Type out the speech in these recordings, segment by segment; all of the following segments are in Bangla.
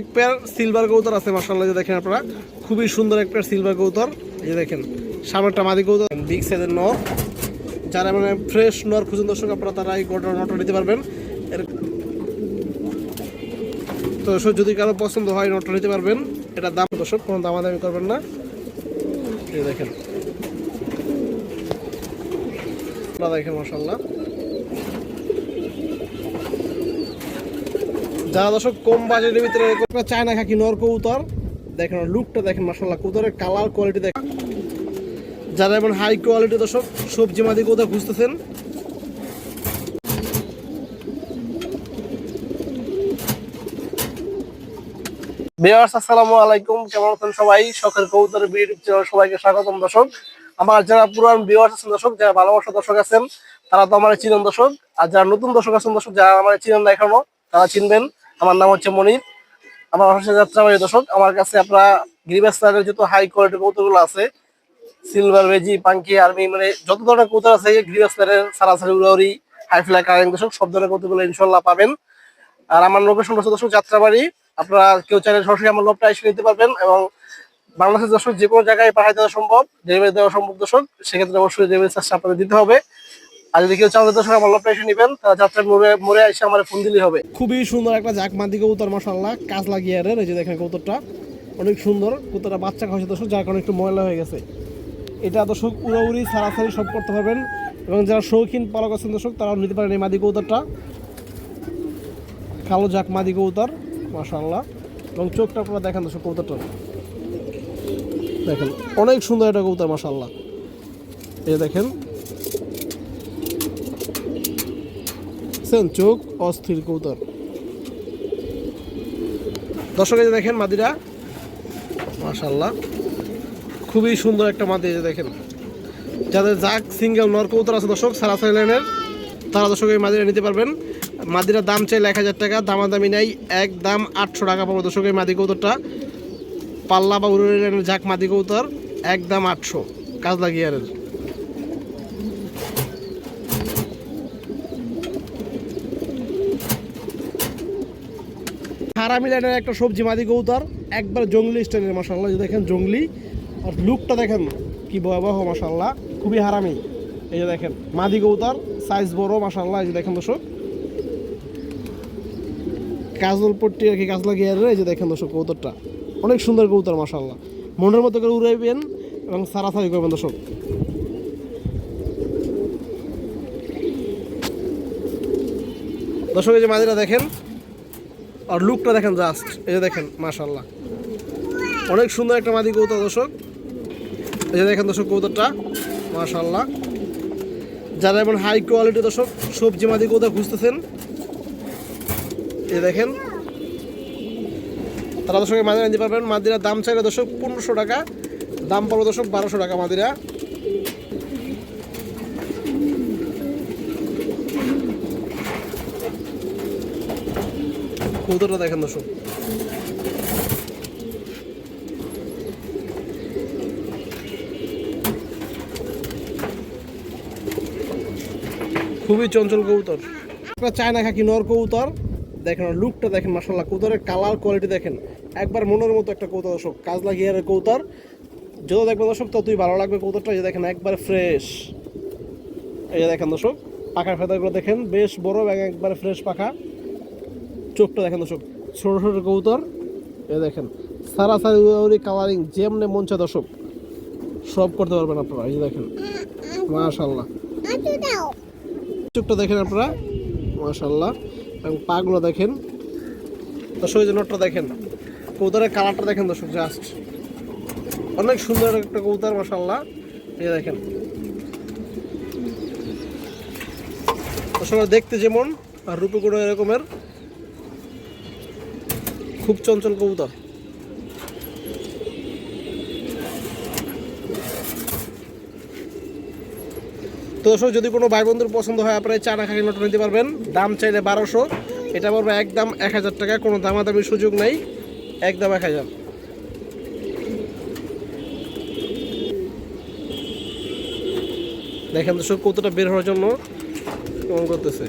এক পেয়ার সিলভার কৌতর আছে মাসাল্লাহ যে দেখেন আপনারা। খুবই সুন্দর এক পেয়ার সিলভার কৌতর যে দেখেন, সামনেরটা মাদি কৌতর বিগ সাইজের নর। যারা মানে ফ্রেশ নর খুঁজুন, দর্শক, আপনারা তারা এই গোটা নটটা নিতে পারবেন। তো যদি কারও পছন্দ হয় নটটা নিতে পারবেন। এটা দাম, দর্শক, কোনো দামাদামি করবেন না। দেখেন। দেখেন মাসাল্লাহ যারা দর্শক কম বাজেটের ভিতরে এরকম চায়না খাকি নর কবুতর, দেখেন লুকটা দেখেন মাসাল্লাহ কবুতরের কালার কোয়ালিটি দেখেন। যারা এমন হাই কোয়ালিটি দর্শক, সবজি মাদি কবুতর খুঁজতেছেন। বিয়ার্স আসসালামু আলাইকুম, কেমন আছেন সবাই? শখের কবুতরের ইউটিউব চ্যানেল সবাইকে স্বাগতম দর্শক। আমার যারা পুরান বিয়ার্স আছেন দর্শক, যারা ভালোবাসা দর্শক আছেন, তারা তো আমার চিনেন দর্শক। আর যারা নতুন দর্শক আছেন দর্শক, যারা আমার চিনেন না এখনও, তারা চিনবেন। আমার নাম হচ্ছে মনির। আমার অফিসে যাত্রাবাড়ি দর্শক। আমার কাছে আপনারা গ্রিবাস যত হাই কোয়ালিটির কবুতরগুলো আছে সিলভার বেজি পাঙ্কি আর্মি মানে যত ধরনের কৌতুক আছে গ্রিবাস সারাসারি উড়াউরি হাই ফ্লাই কারেন্ট দর্শক, সব ধরনের কবুতরগুলো ইনশাল্লাহ পাবেন। আর আমার লোকেশন হচ্ছে দর্শক যাত্রাবাড়ি। আপনারা কেউ চাইলে সরাসরি আমার লোকটা এসে নিতে পারবেন এবং বাংলাদেশের দর্শক যে কোনো জায়গায় পাঠাই দেওয়া সম্ভব ডেলিভারি দেওয়া সম্ভব দর্শক। সেক্ষেত্রে অবশ্যই ডেলিভারি চার্জটা আপনাদের দিতে হবে। আর যদি কেউ চান দর্শক আমার লোকটা নেবেন তারা যাত্রা মোড়ে মোড়ে ফোন দিলেই হবে। খুবই সুন্দর একটা জাক মাদি কবুতর মাসাল্লাহ কাজ লাগিয়ে এই যে দেখেন কবুতরটা। অনেক সুন্দর, কবুতরটা বাচ্চা খাওয়াছে দর্শক যার কারণে একটু ময়লা হয়ে গেছে। এটা দর্শক উড়াউড়ি, সারাসারি সব করতে পারবেন। এবং যারা শৌখিন পালক আছেন দর্শক তারাও নিতে পারেন এই মাদি কবুতরটা। কালো জাক মাদি কবুতর মাশাল্লাহ এবং চোখটা আপনারা দেখেন দর্শক কবুতরটা। দেখেন, অনেক সুন্দর একটা কবুতর মাশাল্লাহ এই দেখেন সেন চোখ অস্থির কবুতর দর্শক, এই দেখেন মাদিরা। মাশাল্লাহ খুবই সুন্দর একটা মাদি, এই দেখেন। যাদের জাক সিঙ্গেল নর কবুতর আছে দর্শক, সারাসারি লাইনের, তারা দর্শক এই মাদিরা নিতে পারবেন। মাদিরার দাম চাইলে এক হাজার টাকা, দামাদামি নেই, এক দাম আটশো টাকা পাবো দর্শক এই মাদি কবুতরটা পাল্লা বা উড়ে লাইনের মাদি কবুতর এক দাম আটশো কাজ লাগিয়ে লাগিয়ারের হারামি লাইনের একটা সবজি মাদি কবুতর, একবার জঙ্গলি স্টাইলের মাসাল্লাহ যে দেখেন জঙ্গলি। আর লুকটা দেখেন কি ভয়াবহ মাসাল্লাহ খুবই হারামি। এই যে দেখেন, মাদি কবুতর সাইজ বড় মাসাল্লাহ এই যে দেখেন দর্শক। কাজল পট্টি আর কি কাজ লাগিয়ে এই যে দেখেন দর্শক কবুতরটা। অনেক সুন্দর কবুতর মাসাল্লাহ মনের মতো করে উড়াইবেন এবং সারাসারি করবেন দর্শক। দর্শক, এই যে মাদিরা দেখেন আর লুকটা দেখেন জাস্ট এই যে দেখেন মাশাল্লাহ অনেক সুন্দর একটা মাদি কৌতা দর্শক। এই যে দেখেন দর্শক কৌতারটা মাশাল্লাহ যারা এমন হাই কোয়ালিটি দর্শক, সবজি মাদি কৌতা খুঁজতেছেন, এই দেখেন। তারা দর্শকের মাদিরা নিতে পারবেন। মাদিরা দাম চাইলে দর্শক পনেরোশো টাকা, দাম পড়বে দর্শক বারোশো টাকা মাদিরা। কৌতাটা দেখেন দর্শক। খুবই চঞ্চল কবুতর। চায়না খাকি নর কবুতর। দেখেন লুকটা দেখেন মাসাল্লাহ কবুতরের কালার কোয়ালিটি দেখেন। একবার মনের মতো একটা কবুতর দর্শক কাজ লাগিয়ে আর কবুতর। যত দেখবেন দর্শক, ততই ভালো লাগবে কবুতরটা। এই দেখেন, একবার ফ্রেশ এই দেখেন দর্শক, পাখার ফেদারগুলো দেখেন, বেশ বড় এবং একবারে ফ্রেশ পাখা। চোখটা দেখেন দর্শক, ছোটো ছোটো কবুতর। এ দেখেন, সারা সারি উড়ি কালারিং যেমনে মন চায় দর্শক, সব করতে পারবেন আপনারা, এই দেখেন মাশাল্লাহ চোখটা দেখেন আপনারা মাশাল্লাহ এবং পাগুলো দেখেন। দর্শক যে নোটটা দেখেন, কবুতরের কালারটা দেখেন দর্শক জাস্ট অনেক সুন্দর একটা কবুতর মাশাল্লাহ এই দেখেন। দর্শক, দেখতে যেমন, আর রূপে কোনো এরকমের খুব চঞ্চল কবুতর। তো দর্শক, যদি কোনো ভাই বন্ধুর পছন্দ হয়, আপনারা চানা খাকি নট নিতে পারবেন। দাম চাইলে বারোশো। এটা পড়বে একদম এক হাজার টাকা, কোনো দামাদামির সুযোগ নেই। একদম এক হাজার। দেখেন দর্শক কতটা বের হওয়ার জন্য কেমন করতেছে।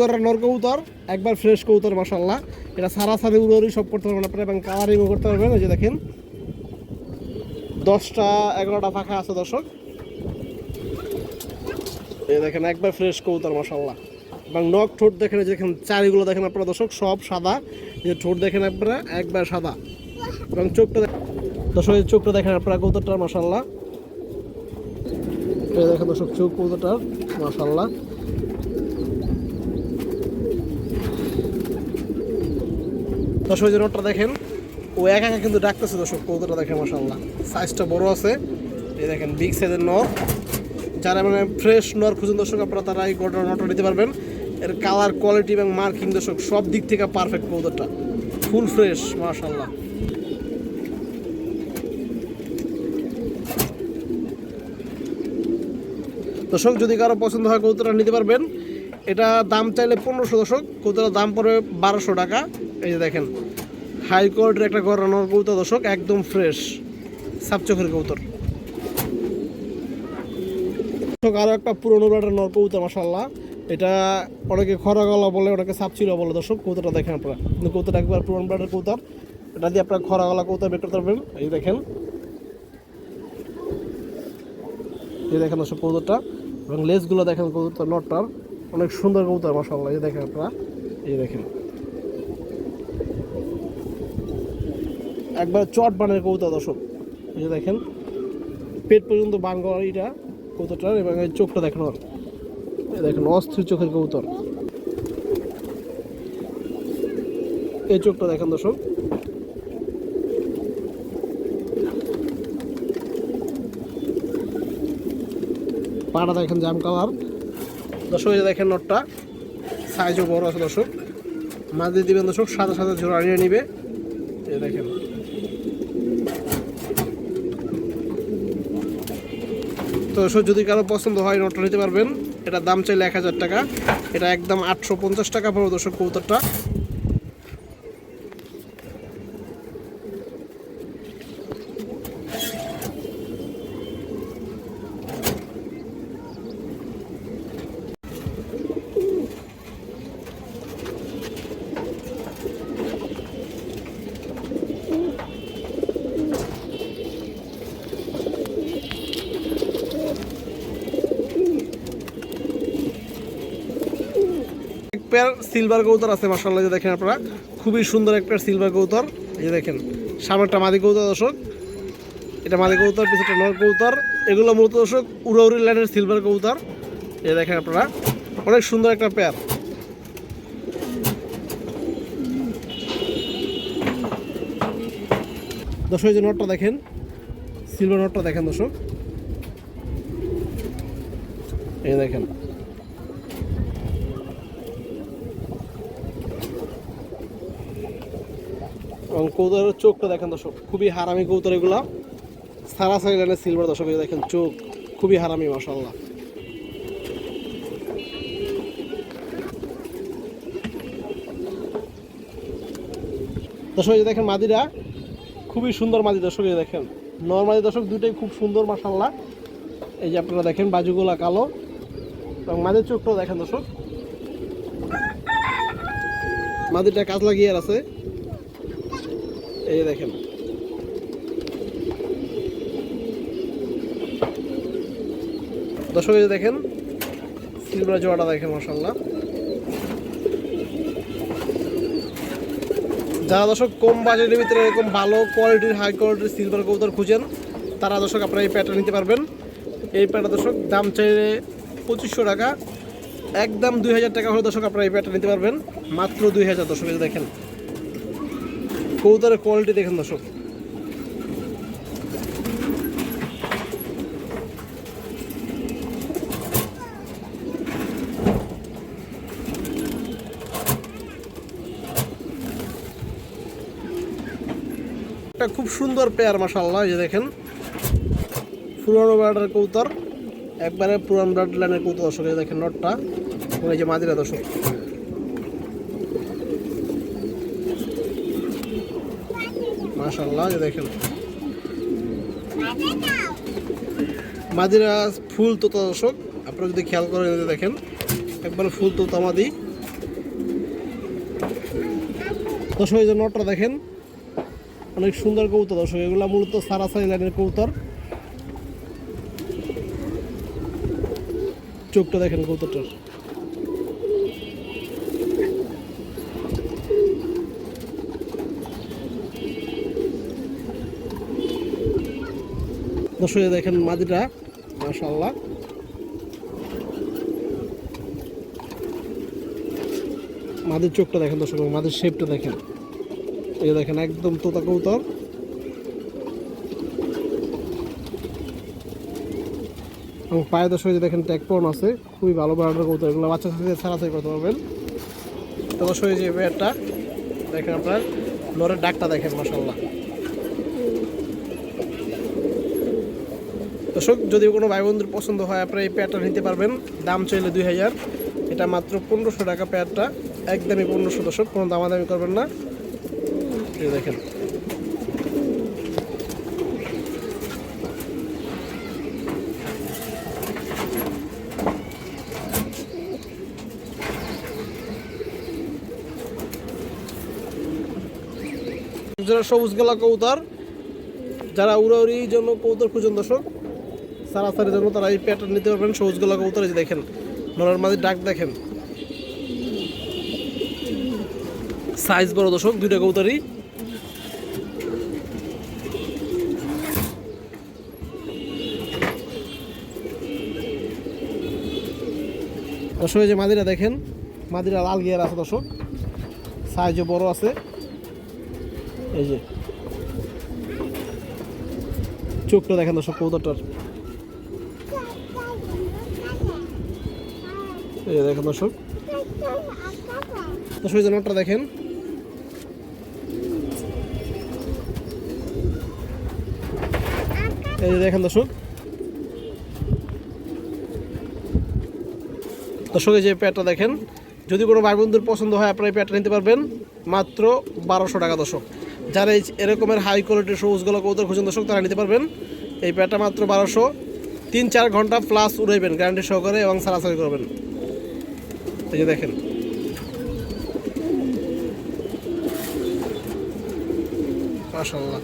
করার নর কবুতর, একবার ফ্রেশ কবুতর মাসাল্লাহ এটা সারা সারি উড়ি সব করতে পারবেন আপনারা এবং কালারিংও করতে পারবেন। এই যে দেখেন, দশটা, এগারোটা ফাঁকা আছে দর্শক। এই দেখেন, একবার ফ্রেশ কবুতর মাসাল্লাহ এবং নখ ঠোঁট দেখেন দেখেন, চারিগুলো দেখেন আপনারা দর্শক, সব সাদা। যে ঠোঁট দেখেন আপনারা, একবার সাদা। এবং চোখটা দর্শক চোখটা দেখেন আপনারা, কবুতরটার মাসাল্লাহ দেখেন দর্শক, চোখ কবুতরটার মাসাল্লাহ দর্শক যে নটটা দেখেন, ও একা একা কিন্তু ডাকতেছে দর্শক, কবুতরটা দেখেন মাসাল্লাহ সাইজটা বড় আছে। এই দেখেন বিগ সাইজের নর। যারা মানে ফ্রেশ নর খুঁজুন দর্শক, আপনারা তারা এই গোটা নটটা নিতে পারবেন। এর কালার কোয়ালিটি এবং মার্কিং দর্শক, সব দিক থেকে পারফেক্ট কবুতরটা। ফুল ফ্রেশ মাশাল্লাহ দর্শক, যদি কারও পছন্দ হয় কবুতরটা নিতে পারবেন। এটা দাম চাইলে পনেরোশো দশক কবুতরের দাম পড়বে বারোশো টাকা। এই যে দেখেন হাই কোয়ালিটির একটা গড়ানোর কবুতর দশক একদম ফ্রেশ সাপচোখের দর্শক আরও একটা পুরোনো ব্রাডের নর কবুতর মাসাল্লাহ এটা অনেকে খরা গলা বলে, অনেকে সাপচিলা বলে দর্শক, কবুতরটা দেখেন আপনারা। কিন্তু কবুতরটা একবার পুরোনো ব্রাডের কবুতর, এটা দিয়ে আপনারা খরা গলা কবুতর বের করতে পারবেন। এই দেখেন। এই দেখেন দর্শক, কবুতরটা। এবং লেসগুলো দেখেন কবুতর নটটার অনেক সুন্দর কবুতর মাসাল্লাহ এই দেখেন আপনারা। এই দেখেন। একবার চট বানের কবুতর, দর্শক। এই যে দেখেন, পেট পর্যন্ত বান করা এটা কবুতরটার, এবং এই চোখটা দেখেন দেখেন, অস্থির চোখের কবুতর। এই চোখটা দেখেন, দর্শক। পাটা দেখেন, জাম কালার। দর্শক যে দেখেন নটটা, সাইজও বড় আছে দর্শক। দিয়ে দিবেন দর্শক সাদা সাদা জোড়া নিয়ে নিবে। এই দেখেন। তো দর্শক, যদি কারও পছন্দ হয় নটটা নিতে পারবেন। এটা দাম চাইলে এক হাজার টাকা। এটা একদম আটশো পঞ্চাশ টাকা পড়বে দর্শক কবুতরটা। পেয়ার সিলভার কৌতর আছে মাসাল্লাহ যে দেখেন আপনারা। খুবই সুন্দর এক পেয়ার সিলভার কৌতর এই যে দেখেন, সামনেরটা মাদি কবুতর দর্শক। এটা মাদি কবুতর পিছনটা নর কৌতর এগুলো মূলত দর্শক উড়াউড়ি লাইনের সিলভার কৌতর এই দেখেন আপনারা, অনেক সুন্দর একটা পেয়ার। দর্শক যে নটটা দেখেন সিলভার নটটা দেখেন দর্শক। এই দেখেন এবং কৌতরের চোখটা দেখেন দর্শক, খুবই হারামি কৌতর এগুলা। সারা সারি লাইনের সিলভার দর্শক দেখেন চোখ, খুবই হারামি মাসাল্লাহ দর্শক, এই দেখেন মাদিরা, খুবই সুন্দর মাদি দর্শক, এই দেখেন। নর্মালি দর্শক দুটোই খুব সুন্দর মাসাল্লাহ এই যে আপনারা দেখেন, বাজুগুলা কালো। এবং মাদির চোখটাও দেখেন দর্শক। মাদিরটা কাজ লাগিয়ে আছে। এই যে দেখেন। দর্শক, এই দেখেন, সিলভার জোয়াটা দেখেন মাসাল্লাহ যারা দর্শক কম বাজেটের ভিতরে এরকম ভালো কোয়ালিটির হাই কোয়ালিটির সিলভার কবুতর খুঁজেন, তারা দর্শক আপনারা এই প্যাটটা নিতে পারবেন। এই প্যাটটা দর্শক দাম চাইলে পঁচিশশো টাকা, একদম দুই হাজার টাকা হলে দর্শক আপনারা এই প্যাটটা নিতে পারবেন। মাত্র দুই হাজার, দর্শক দেখেন। কবুতরের কোয়ালিটি দেখেন দর্শক। একটা খুব সুন্দর পেয়ার মাসাল্লাহ যে দেখেন। পুরনো ব্রাডের কৌতর, একবারে পুরান ব্রাড লাইনের কৌতর দর্শক দেখেন নটটা এবং এই যে মাদিরা দর্শক। মাসাল্লাহ দেখেন। মাদিরা ফুল তোতা দর্শক, আপনারা যদি খেয়াল করেন দেখেন, একবার ফুল তোতা মাদি। দর্শক, এই যে নটটা দেখেন, অনেক সুন্দর কবুতর দর্শক, এগুলো মূলত সারাসারি লাইনের কবুতর। চোখটা দেখেন কবুতরটার। দর্শক দেখেন মাদিটা মাশাল্লাহ মাদির চোখটা দেখেন দর্শক মাদির শেপটা দেখেন। এই দেখেন, একদম তোতা কবুতর। এবং পায়ে দর্শক যে দেখেন ট্যাগ পন আছে, খুবই ভালো ব্র্যান্ডের কবুতর। এগুলো বাচ্চা সাথে ছাড়াছাড়ি করতে পারবেন। তো দর্শক যে ব্যাটটা, দেখেন আপনার নরের ডাকটা দেখেন মাসাল্লাহ দর্শক যদি কোনো ভাই বন্ধুর পছন্দ হয়, আপনারা এই প্যাডটা নিতে পারবেন। দাম চাইলে দুই হাজার। এটা মাত্র পনেরোশো টাকা প্যাডটা একদমই পনেরোশো দর্শক, কোনো দামাদামি করবেন না। দেখেন। যারা সবুজ গলা কবুতর, যারা উড়াউড়ির জন্য কবুতর খুঁজেন দর্শক সারাসারির জন্য তারা এই প্যাটার্ন নিতে পারবেন। সবুজ গলা কবুতর এই দেখেন নরার মাঝে ডাক দেখেন। সাইজ বড় দর্শক দুইটা কবুতরই দর্শক যে মাদিরা দেখেন মাদিরা লাল গিয়ার আছে দর্শক। সাইজও বড় আছে। এই যে। চোখটা দেখেন দর্শক কৌতাটার দেখেন দর্শক। দর্শক দেখেন। এই দেখেন দর্শক। দর্শক, এই যে প্যাডটা দেখেন। যদি কোনো ভাই বন্ধুর পছন্দ হয়, আপনারা এই প্যাডটা নিতে পারবেন। মাত্র বারোশো টাকা দর্শক। যারা এই এরকমের হাই কোয়ালিটির সবুজগুলো কৌতর খুঁজেন দর্শক, তারা নিতে পারবেন। এই প্যাডটা মাত্র বারোশো। তিন চার ঘণ্টা প্লাস উড়াইবেন গ্যারান্টি সহকারে এবং সারাসারি করবেন। এই যে দেখেন। মাশাল্লাহ